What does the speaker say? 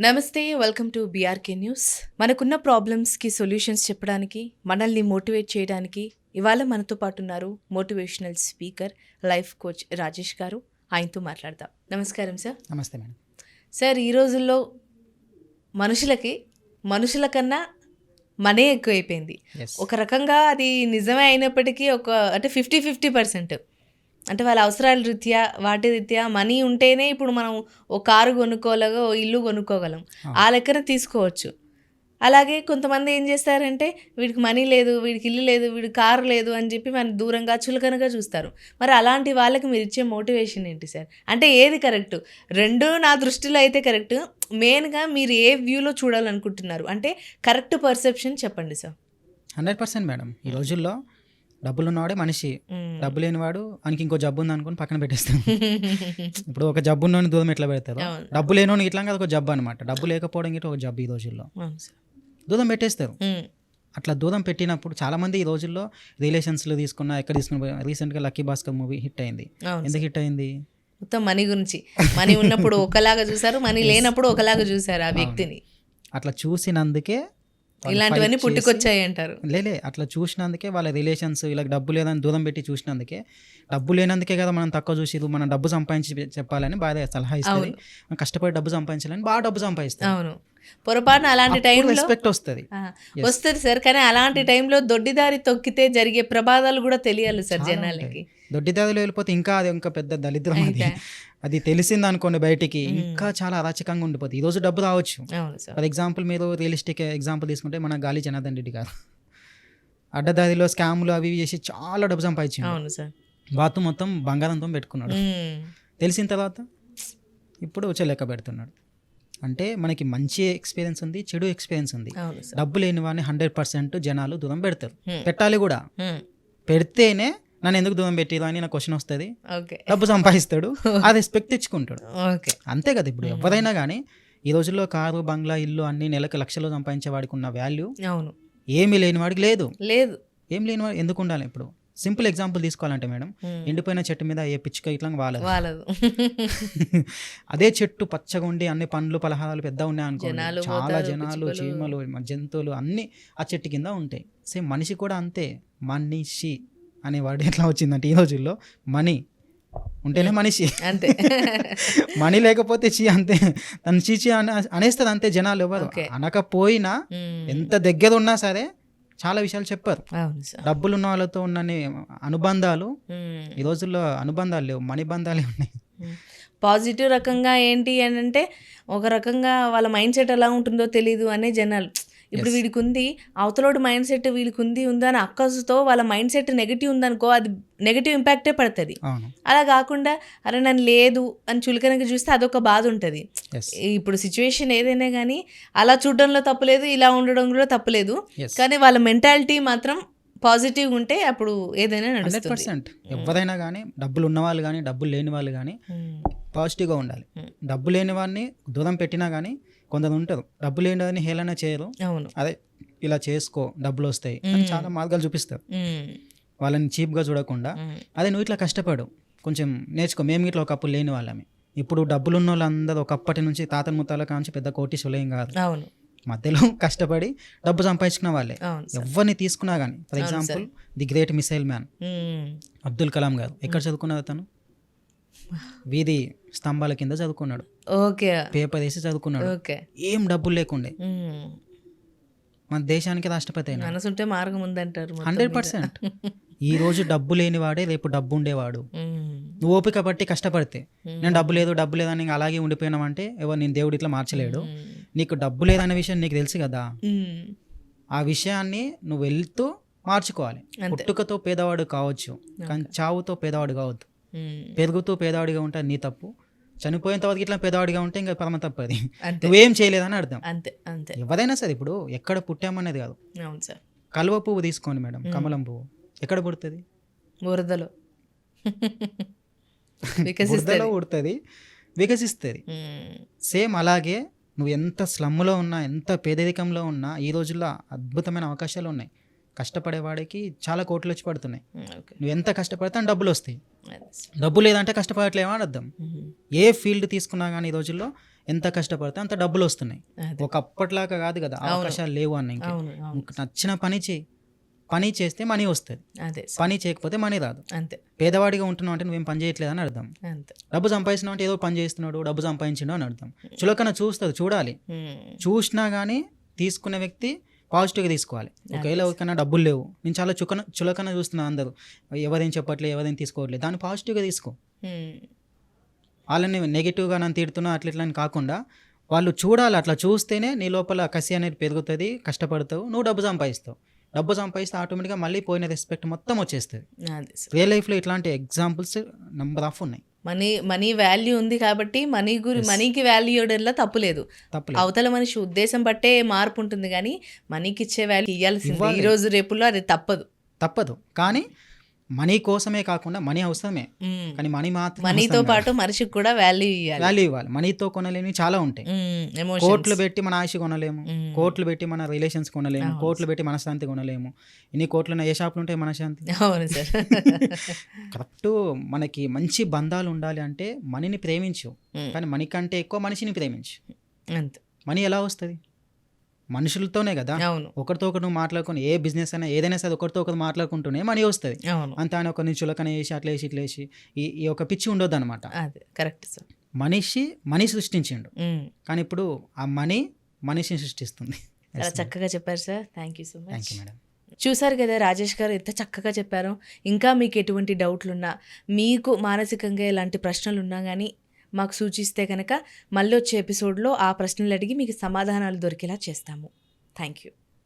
నమస్తే welcome to BRK news మనకున్న ప్రాబ్లమ్స్కి solutions చెప్పడానికి మనల్ని మోటివేట్ చేయడానికి ఇవాళ మనతో పాటు ఉన్నారు motivational speaker life coach Rajesh garu. ఆయనతో మాట్లాడదాం. నమస్కారం సార్ నమస్తే మేడం. సార్ ఈ రోజుల్లో మనుషులకి మనుషుల కన్నా మనీ ఎక్కువైపోయింది. ఒక రకంగా అది నిజమే అయినప్పటికీ ఒక అంటే ఫిఫ్టీ ఫిఫ్టీ పర్సెంట్ అంటే వాళ్ళ అవసరాల రీత్యా వాటి రీత్యా మనీ ఉంటేనే ఇప్పుడు మనం ఓ కారు కొనుక్కోలేగా ఓ ఇల్లు కొనుక్కోగలం. ఆ. లెక్కన తీసుకోవచ్చు. అలాగే కొంతమంది ఏం చేస్తారంటే వీడికి మనీ లేదు వీడికి ఇల్లు లేదు వీడికి కారు లేదు అని చెప్పి మన దూరంగా చులకనగా చూస్తారు. మరి అలాంటి వాళ్ళకి మీరు ఇచ్చే మోటివేషన్ ఏంటి సార్? అంటే ఏది కరెక్ట్? రెండు నా దృష్టిలో అయితే కరెక్ట్. మెయిన్గా మీరు ఏ వ్యూలో చూడాలనుకుంటున్నారు? అంటే కరెక్ట్ పర్సెప్షన్ చెప్పండి సార్. Hundred percent madam. ఈ రోజుల్లో డబ్బులు ఉన్నవాడే మనిషి. డబ్బు లేనివాడు ఆయనకి ఇంకో జబ్బు ఉంది అనుకుని పక్కన పెట్టేస్తాం. ఇప్పుడు ఒక జబ్బు ఉన్నోని దూరం ఎట్లా పెడతారు. డబ్బు లేనోని ఇట్లా కాదు ఒక జబ్బు అనమాట డబ్బు లేకపోవడం ఇట్లా ఒక జబ్బు ఈ రోజుల్లో. దూరం పెట్టేస్తారు. అట్లా దూరం పెట్టినప్పుడు చాలా మంది ఈ రోజుల్లో రిలేషన్స్లో తీసుకున్న ఎక్కడ తీసుకున్న రీసెంట్గా లక్కీ భాస్కర్ మూవీ హిట్ అయింది. ఎందుకు హిట్ అయింది? మొత్తం మనీ గురించి. మనీ ఉన్నప్పుడు ఒకలాగా చూసారు మనీ లేనప్పుడు ఒకలాగా చూసారు ఆ వ్యక్తిని. అట్లా చూసినందుకే ఇలాంటివన్నీ పుట్టుకొచ్చాయి అంటారు లేలే అట్లా చూసినందుకే వాళ్ళ రిలేషన్స్ వీళ్ళకి డబ్బు లేదని దూరం పెట్టి చూసినందుకే డబ్బు లేనందుకే కదా మనం తక్కువ చూసి మనం డబ్బు సంపాదించి చెప్పాలని బాగా సలహా ఇస్తుంది. కష్టపడి డబ్బు సంపాదించాలని బాగా డబ్బు సంపాదిస్తాం అవును. పొరపాటున అలాంటి టైంలో రెస్పెక్ట్ వస్తుంది. వస్తుంది సార్. కానీ అలాంటి టైంలో దొడ్డిదారి తొక్కితే జరిగే ప్రమాదాలు కూడా తెలియాలి సార్ జనాలకి. దొడ్డిదారిలో వెళ్ళిపోతే ఇంకా అది ఇంకా పెద్ద దళిద్రం అది. అది తెలిసింది అనుకోండి బయటికి ఇంకా చాలా అరాచకంగా ఉండిపోతుంది. ఈ రోజు డబ్బు రావచ్చు. ఫర్ ఎగ్జాంపుల్ మీరు రియలిస్టిక్ ఎగ్జాంపుల్ తీసుకుంటే మన గాలి జనార్దన్ రెడ్డి గారు. అడ్డదారిలో స్కాములు అవి చేసి చాలా డబ్బు సంపాదించింది అవును సార్. బాతు మొత్తం బంగారంతో పెట్టుకున్నాడు. తెలిసిన తర్వాత ఇప్పుడు చెల్లెక్క పెడుతున్నాడు. అంటే మనకి మంచి ఎక్స్పీరియన్స్ ఉంది చెడు ఎక్స్పీరియన్స్ ఉంది. డబ్బు లేని వాడిని హండ్రెడ్ పర్సెంట్ జనాలు దూరం పెడతారు. పెట్టాలి కూడా. పెడితేనే నన్ను ఎందుకు దూరం పెట్టిరు అని నాకు క్వశ్చన్ వస్తుంది. డబ్బు సంపాదిస్తాడు ఆ రెస్పెక్ట్ తెచ్చుకుంటాడు. ఓకే. అంతే కదా ఇప్పుడు. ఎవరైనా కానీ ఈ రోజుల్లో కారు బంగ్లా ఇల్లు అన్ని నెలకు లక్షలు సంపాదించే వాడికి ఉన్న వాల్యూ అవును. ఏమీ లేని వాడికి లేదు. లేదు. ఏం లేని వాడు ఎందుకు ఉండాలి ఇప్పుడు? సింపుల్ ఎగ్జాంపుల్ తీసుకోవాలంటే మేడం. ఎండిపోయిన చెట్టు మీద ఏ పిచ్చుక ఇట్లా వాళ్ళదు అదే చెట్టు పచ్చగా ఉండి అన్ని పండ్లు పలహారాలు పెద్ద ఉన్నాయి చాలా జనాలు. చీమలు జంతువులు అన్ని ఆ చెట్టు కింద ఉంటాయి. సేమ్ మనిషి కూడా అంతే. మనిషి అనే వర్డ్ ఎట్లా వచ్చిందంటే ఈ రోజుల్లో మనీ. ఉంటేనే మనిషి. అంతే. మనీ లేకపోతే చీ అంతే. తను చీచి అనే అనేస్తుంది అంతే జనాలు ఎవరు. అనకపోయినా మ్మ్. ఎంత దగ్గర ఉన్నా సరే చాలా విషయాలు చెప్పారు. డబ్బులు ఉన్న వాళ్ళతో ఉన్న అనుబంధాలు. ఈ రోజుల్లో అనుబంధాలు లేవు మనీ బంధాలే ఉన్నాయి. పాజిటివ్ రకంగా ఏంటి అని అంటే ఒక రకంగా వాళ్ళ మైండ్ సెట్ ఎలా ఉంటుందో తెలియదు అనే జనాలు. ఇప్పుడు వీడికి ఉంది అవతలోడు మైండ్ సెట్ వీడికి ఉంది ఉందా అని అక్కసుతో వాళ్ళ మైండ్ సెట్ నెగిటివ్ ఉందనుకో అది నెగిటివ్ ఇంపాక్టే పడుతుంది. అలా కాకుండా అరే నన్ను లేదు అని చులకనగా చూస్తే అదొక బాధ ఉంటుంది ఇప్పుడు సిచ్యువేషన్ ఏదైనా కానీ అలా చూడడంలో తప్పలేదు ఇలా ఉండడం కూడా తప్పలేదు. కానీ వాళ్ళ మెంటాలిటీ మాత్రం పాజిటివ్ ఉంటే అప్పుడు ఏదైనా హండ్రెడ్ పర్సెంట్. ఎవరైనా కానీ డబ్బులు ఉన్న వాళ్ళు కానీ డబ్బులు లేని వాళ్ళు కానీ మ్మ్. పాజిటివ్గా ఉండాలి. Hmm. డబ్బు లేని వాడిని దూరం పెట్టినా కానీ కొందరు ఉంటారు. డబ్బు లేని హేళన చేయరు. అవును. అదే ఇలా చేసుకో డబ్బులు వస్తాయి అని. చాలా మార్గాలు చూపిస్తారు. వాళ్ళని చీప్గా చూడకుండా. అదే నువ్వు ఇట్లా కష్టపడు. కొంచెం నేర్చుకో. మేము ఇట్లా ఒకప్పుడు లేని వాళ్ళమే. ఇప్పుడు డబ్బులు ఉన్న వాళ్ళందరూ ఒకప్పటి నుంచి తాతల ముత్తాల కాంచి పెద్ద కోటీశ్వరులు ఏం కాదు. అవును. మధ్యలో కష్టపడి డబ్బు సంపాదించుకున్న వాళ్ళే. ఎవరిని తీసుకున్నా కానీ for example the great missile man. Abdul Kalam garu. ఎక్కడ చదువుకున్నారు అతను? వీధి స్తంభాల కింద చదువుకున్నాడు ఓకే పేపర్ వేసి చదువుకున్నాడు ఓకే ఏం డబ్బులు లేకుండే. మన దేశానికి రాష్ట్రపతి అయినా మనసుంటే మార్గం ఉందంటారు హండ్రెడ్. పర్సెంట్ ఈ రోజు డబ్బు లేనివాడే రేపు డబ్బు ఉండేవాడు. నువ్వు ఓపిక పట్టి కష్టపడితే నేను డబ్బు లేదు డబ్బు లేదని అలాగే ఉండిపోయినావంటే ఎవరు నేను దేవుడు ఇట్లా మార్చలేడు. నీకు డబ్బు లేదనే విషయం నీకు తెలుసు కదా. ఆ విషయాన్ని నువ్వు వెళ్తూ మార్చుకోవాలి. పుట్టుకతో పేదవాడు కావచ్చు కానీ చావుతో పేదవాడు కావద్దు. పెరుగుతూ పేదవాడిగా ఉంటే నీ తప్పు. చనిపోయిన తర్వాత ఇట్లా పేదవాడిగా ఉంటే ఇంకా పరమ తప్పు అది నువ్వేం చేయలేదని అర్థం. అంతే అంతే. ఎవరైనా సరే ఇప్పుడు ఎక్కడ పుట్టామనేది కాదు. అవును సార్. కలువ పువ్వు తీసుకోండి మేడం కమలం పువ్వు. ఎక్కడ పుడుతుంది? బురదలో. వికసిస్తుంది. బురదలో పుడుతుంది వికసిస్తుంది. మ్మ్. సేమ్ అలాగే నువ్వు ఎంత స్లమ్లో ఉన్నా ఎంత పేదరికంలో ఉన్నా ఈ రోజుల్లో అద్భుతమైన అవకాశాలు ఉన్నాయి. కష్టపడేవాడికి చాలా కోట్లు వచ్చి పడుతున్నాయి. నువ్వు ఎంత కష్టపడితే డబ్బులు వస్తాయి. డబ్బు లేదంటే కష్టపడట్లేమో అని అర్థం. ఏ ఫీల్డ్ తీసుకున్నా కానీ ఈ రోజుల్లో ఎంత కష్టపడితే అంత డబ్బులు వస్తున్నాయి. అదే. ఒకప్పటిలాగా కాదు కదా అవకాశాలు లేవు అన్న ఇంకా. నీకు నచ్చిన పని చేయి. పని చేస్తే మనీ వస్తుంది. అదే. పని చేయకపోతే మనీ రాదు. అంతే. పేదవాడిగా ఉంటున్నావు అంటే నువ్వేం పని చేయట్లేదు అని అర్థం. అంతే. డబ్బు సంపాదిస్తున్నావు అంటే ఏదో పని చేస్తున్నాడు డబ్బు సంపాదించిండు అని అర్థం. చులకన చూస్తుంది చూడాలి. చూసినా కానీ తీసుకునే వ్యక్తి పాజిటివ్గా తీసుకోవాలి. ఒకవేళ ఎవరికైనా డబ్బులు లేవు. నేను చాలా చుకన చులకన చూస్తున్నాను అందరూ. ఎవరేం చెప్పట్లేదు ఎవరేం తీసుకోవట్లేదు దాన్ని పాజిటివ్గా తీసుకో. ఉమ్. వాళ్ళని నెగిటివ్గా నన్ను తిడుతున్నా అట్లా ఇట్లా కాకుండా వాళ్ళు చూడాలి. అట్లా చూస్తేనే నీ లోపల కసి అనేది పెరుగుతుంది కష్టపడతావు. నువ్వు డబ్బు సంపాదిస్తావు. డబ్బు సంపాదిస్తే ఆటోమేటిక్గా మళ్ళీ పోయిన రెస్పెక్ట్ మొత్తం వచ్చేస్తుంది. రియల్ లైఫ్లో ఇట్లాంటి ఎగ్జాంపుల్స్ నెంబర్ ఆఫ్ ఉన్నాయి. మనీ మనీ వాల్యూ ఉంది కాబట్టి మనీ గురి మనీకి వాల్యూ ఇవ్వడంలో తప్పు లేదు. తప్పలేదు. అవతల మనిషి ఉద్దేశం బట్టే మార్పు ఉంటుంది కానీ మనీకి ఇచ్చే వాల్యూ ఇవ్వాల్సింది ఇవ్వాలి. ఈ రోజు రేపుల్లో అది తప్పదు. తప్పదు. కానీ మనీ కోసమే కాకుండా మనీ అవసరమే. కానీ మనీ మాత్రం మనీతో పాటు మనిషికి కూడా వాల్యూ ఇవ్వాలి వాల్యూ ఇవ్వాలి. మనీతో కొనలేని చాలా ఉంటాయి. కోట్లు పెట్టి మన ఆశ కొనలేము. కోట్లు పెట్టి మన రిలేషన్స్ కొనలేము. కోట్లు పెట్టి మనశ్శాంతి కొనలేము. ఇన్ని కోట్లు ఏ షాపులు ఉంటాయి మనశ్శాంతి? అవును సార్. కరెక్ట్ మనకి మంచి బంధాలు ఉండాలి అంటే మనీని ప్రేమించు. కానీ మనీ కంటే ఎక్కువ మనిషిని ప్రేమించు. అంతే. మనీ ఎలా వస్తుంది? మనుషులతోనే కదా? అవును. ఒకరితో ఒకరు మాట్లాడుకొని ఏ బిజినెస్ అయినా ఏదైనా సరే ఒకరితో ఒకరు మాట్లాడుకుంటూనే మనీ వస్తుంది. అంత అని ఒకరిని చులకన వేసి అట్లా వేసి ఇట్లా వేసి ఈ ఒక పిచ్చి ఉండొద్దు అనమాట అదే కరెక్ట్ సార్. మనిషి మనీ సృష్టించిండు. కానీ ఇప్పుడు ఆ మనీ మనిషిని సృష్టిస్తుంది. చాలా చక్కగా చెప్పారు sir. Thank you so thank much you madam చూసారు కదా రాజేష్ గారు ఎంత చక్కగా చెప్పారో. ఇంకా మీకు ఎటువంటి డౌట్లు ఉన్నా మీకు మానసికంగా ఎలాంటి ప్రశ్నలు ఉన్నా కానీ మాకు సూచిస్తే కనుక మళ్ళీ వచ్చే ఎపిసోడ్లో ఆ ప్రశ్నలు అడిగి మీకు సమాధానాలు దొరికేలా చేస్తాము. Thank you